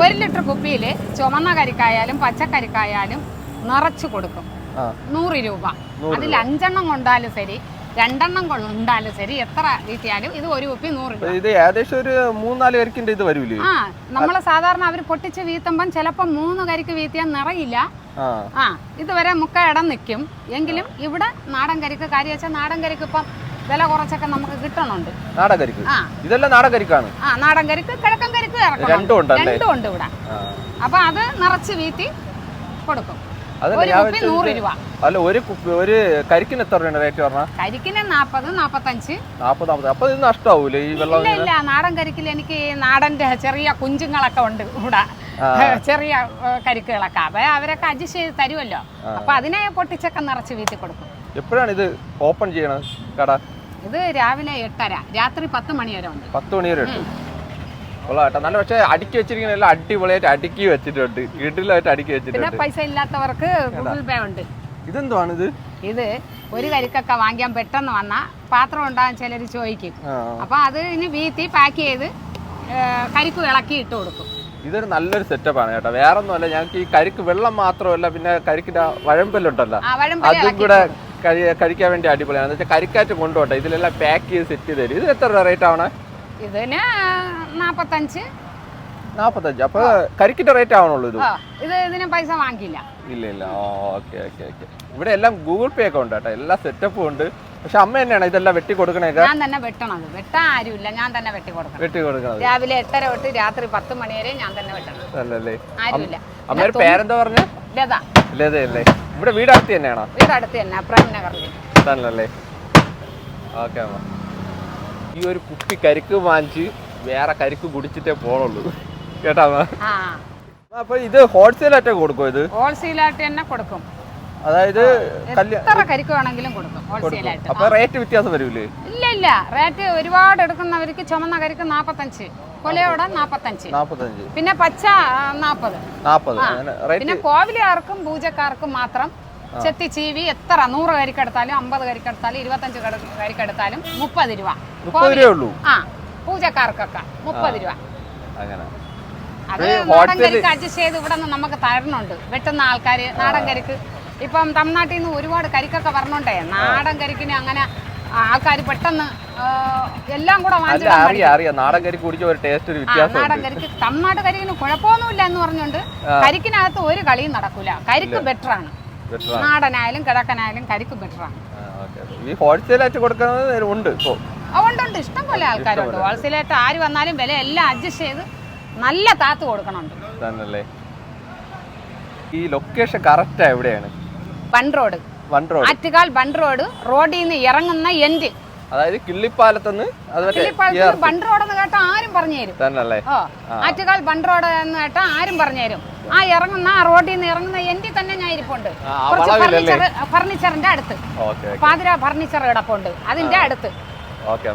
ഒരു ലിറ്റർ കുപ്പിയിൽ ചുമന്ന കരിക്കായാലും പച്ചക്കരിക്കായാലും നിറച്ചു കൊടുക്കും. നൂറ് രൂപ. അതിൽ അഞ്ചെണ്ണം കൊണ്ടാലും ശരി രണ്ടെണ്ണം കൊണ്ടാലും ശരി എത്ര വീട്ടിയാലും ഇത് ഒരു കുപ്പി നൂറ് രൂപ. ഇത് ഏകദേശം ഒരു മൂന്നാൽ കരിക്കിന്റെ ഇത് വരൂലേ ആ നമ്മൾ സാധാരണ അവർ പൊട്ടിച്ച് വീത്തുമ്പം ചിലപ്പോ മൂന്ന് കരിക്ക് വീത്തിയാൽ നിറയില്ല. ആ. ആ ഇതുവരെ മുക്ക ഇടം നിൽക്കും. എങ്കിലും ഇവിടെ നാടൻ കരിക്ക് കാര്യം വെച്ചാൽ നാടൻ കരിക്ക് ഇപ്പം വില കുറച്ചൊക്കെ നമുക്ക് കിട്ടണുണ്ട്. നാടൻ കരിക്ക് ഇതെല്ലാം നാടൻ കരിക്കാണ് ആ നാടൻ കരിക്ക് കിഴക്കൻ കരിക്ക് രണ്ടും ഉണ്ട് രണ്ടും ഉണ്ട് ഇവിടെ. അപ്പൊ അത് നിറച്ച് വീത്തി കൊടുക്കും. അല്ല ഒരു ഒരു കരിക്കിന് എത്ര രൂപയാണ് റേറ്റ് പറഞ്ഞാൽ കരിക്കിന് അപ്പൊ ഇത് നഷ്ടാവൂലേ ഈ വെള്ളം ഇല്ല നാടൻ കരിക്കിൽ എനിക്ക് നാടന്റെ ചെറിയ കുഞ്ചുങ്ങളൊക്കെ ഉണ്ട് ഇവിടെ. ചെറിയ കരിക്കുകളൊക്കെ. അപ്പൊ അവരൊക്കെ അഡ്ജസ്റ്റ് ചെയ്ത് തരുമല്ലോ. അപ്പൊ അതിനെ പൊട്ടിച്ചൊക്കെ നിറച്ച് വീട്ടിൽ കൊടുക്കും. എപ്പോഴാണ് ഇത് ഓപ്പൺ ചെയ്യണത് കട? ഇത് രാവിലെ എട്ടര രാത്രി പത്ത് മണി വരെ ഉണ്ട്. പത്ത് മണി വരെ ഉണ്ട്. കൊള്ളാം നല്ല പക്ഷേ അടുക്കി വെച്ചിരിക്കുന്ന എല്ലാം അടിപൊളിയായിട്ട് അടുക്കി വെച്ചിട്ടുണ്ട്. വീട്ടിലായിട്ട് അടുക്കി പിന്നെ പൈസ ഇല്ലാത്തവർക്ക് ഗൂഗിൾ പേ ഉണ്ട്. ഇതെന്തുവാണ് ഇത്? ഇത് ഒരു കരിക്കൊക്കെ വാങ്ങിക്കാൻ പെട്ടെന്ന് വന്നാൽ പാത്രം ഉണ്ടാകാൻ ചിലർ ചോദിക്കും. അപ്പൊ അത് ഇനി വീത്തി പാക്ക് ചെയ്ത് കരിക്ക് ഇളക്കി ഇട്ട് കൊടുക്കും. ഇതൊരു നല്ലൊരു സെറ്റപ്പാണ് കേട്ടോ. വേറെ ഒന്നുമല്ല ഞങ്ങൾക്ക് ഈ കരിക്ക് വെള്ളം മാത്രമല്ല പിന്നെ കരിക്കിന്റെ വഴമ്പല്ലുണ്ടല്ലോ ആ വഴമ്പല അതും കൂടെ കഴി കഴിക്കാൻ വേണ്ടി അടിപൊളിയാണ്. എന്ന് വെച്ചാൽ കരിക്കാറ്റ് കൊണ്ടുപോട്ടെ. ഇതിലെല്ലാം പാക്ക് ചെയ്ത് സെറ്റ് ചെയ്ത് തരും. ഇത് എത്ര രൂപ റേറ്റ് ആവണേ ഇതിന് നാൽപ്പത്തഞ്ച് നാൽപ്പത്തഞ്ച് അപ്പൊ കരിക്കിന്റെ റേറ്റ് ആവണുള്ളൂ ഇത്. ഇത് ഇതിന് പൈസ വാങ്ങിക്കില്ല ഇല്ല ഇല്ല. ഓക്കെ ഓക്കെ ഓക്കെ ഇവിടെ എല്ലാം ഗൂഗിൾ പേ ഒക്കെ ഉണ്ട് കേട്ടോ എല്ലാ സെറ്റപ്പും ഉണ്ട്. പക്ഷെ അമ്മ തന്നെയാണ് ഇതെല്ലാം വെട്ടി കൊടുക്കണേ ഞാൻ തന്നെ വെട്ടണത്. വെട്ടാൻ ആരുമില്ല. ഞാൻ തന്നെ വെട്ടി കൊടുക്കണം. വെട്ടി കൊടുക്കണം രാവിലെ എട്ടര തൊട്ട് രാത്രി പത്ത് മണി വരെ ഞാൻ തന്നെ വെട്ടണം. അല്ലല്ലേ. ആരുമില്ല. അമ്മയുടെ പേരെന്താ പറഞ്ഞ? ലത. ലതേ അല്ലേ. ഇവിടെ വീട് അടുത്ത് തന്നെയാണോ? വീട് അടുത്ത് തന്നെ പ്രേം നഗറിൽ തന്നല്ലേ ഓക്കെ അമ്മ. ഈ ഒരു കുപ്പി കരിക്ക് വാങ്ങിച്ച് വേറെ കരിക്ക് കുടിച്ചിട്ടേ പോണുള്ളൂ. കേട്ടാ അമ്മ? അപ്പൊ ഇത് ഹോൾസെയിൽ ആയിട്ടൊക്കെ കൊടുക്കും ഇത്? ഹോൾസെയിലായിട്ട് തന്നെ കൊടുക്കും. അതായത് എത്ര കരിക്ക് വേണമെങ്കിലും കൊടുക്കും ഹോൾസെയിലായിട്ട്. അപ്പൊ റേറ്റ് വ്യത്യാസം വരൂലേ? ഇല്ല ഇല്ല. റേറ്റ് ഒരുപാട് എടുക്കുന്നവർക്ക് ചുമന്ന കരിക്ക് നാൽപ്പത്തഞ്ച് കൊലയോടെ നാപ്പത്തഞ്ച്. പിന്നെ പച്ച നാപ്പത്. നാപ്പത്. പിന്നെ കോവിലുകാർക്കും പൂജക്കാർക്കും മാത്രം ചെത്തി ചീവി എത്ര? നൂറ് കരിക്കെടുത്താലും അമ്പത് കരിക്കെടുത്താലും ഇരുപത്തഞ്ച് കട- കരിക്കെടുത്താലും മുപ്പത് രൂപ. ആ പൂജക്കാർക്കൊക്കെ മുപ്പത് രൂപ. അത് നാടൻകരിക്ക് നാടൻ കരിക്ക് അഡ്ജസ്റ്റ് ചെയ്ത് ഇവിടെ നിന്ന് നമുക്ക് തരണുണ്ട് വെട്ടുന്ന ആൾക്കാർ നാടൻ കരിക്ക്. ഇപ്പം തമിഴ്നാട്ടിൽ നിന്ന് ഒരുപാട് കരിക്കൊക്കെ വരണുണ്ടേ. നാടൻ കരിക്കിന് അങ്ങനെ ആൾക്കാർ പെട്ടെന്ന് എല്ലാം കൂടെ അറിയാം അറിയാം. നാടൻ കരിക്ക് കുടിച്ച ഒരു ടേസ്റ്റ് ഒരു വ്യത്യാസം നാടൻ കരിക്ക് തമിഴ്നാട് കരിക്കിന് കുഴപ്പമൊന്നുമില്ല എന്ന് പറഞ്ഞുകൊണ്ട് കരിക്കിനകത്ത് ഒരു കളിയും നടക്കൂല. കരിക്ക് ബെറ്റർ ആണ്. നാടനായാലും കിഴക്കനായാലും കരിക്ക് ബെറ്റർ ആണ്. ഈ ഹോൾസെയിൽ ആയിട്ട് കൊടുക്കുന്നത് ഉണ്ട് ഉണ്ട് ഇഷ്ടം പോലെ ആൾക്കാരുണ്ട്. ഹോൾസെയിലായിട്ട് ആര് വന്നാലും വില എല്ലാം അഡ്ജസ്റ്റ് ചെയ്ത് നല്ല താത്ത് കൊടുക്കണുണ്ട്. തന്നല്ലേ. ഈ ലൊക്കേഷൻ കറക്റ്റ് എവിടെയാണ്? പൺ റോഡ് ആറ്റുകാൽ ബൺ റോഡ് റോഡിൽ നിന്ന് ഇറങ്ങുന്ന എൻഡ് അതായത് കിള്ളിപ്പാലത്തുനിന്ന് കിളിപ്പാലത്ത് ബൺ റോഡ് എന്ന് കേട്ടാ ആരും പറഞ്ഞു തരും. തന്നല്ലേ ആറ്റുകാൽ ബൺ റോഡ് എന്ന് കേട്ടാ ആരും പറഞ്ഞു തരും. ആ ഇറങ്ങുന്ന ആ റോഡിൽ നിന്ന് ഇറങ്ങുന്ന എൻഡിൽ തന്നെ ഞാൻ ഇരിപ്പുണ്ട്. കുറച്ച്? ഫർണിച്ചർ ഫർണിച്ചറിന്റെ അടുത്ത്. പാതിര ഫർണിച്ചർ കിടപ്പുണ്ട് അതിന്റെ അടുത്ത്. ഓക്കെ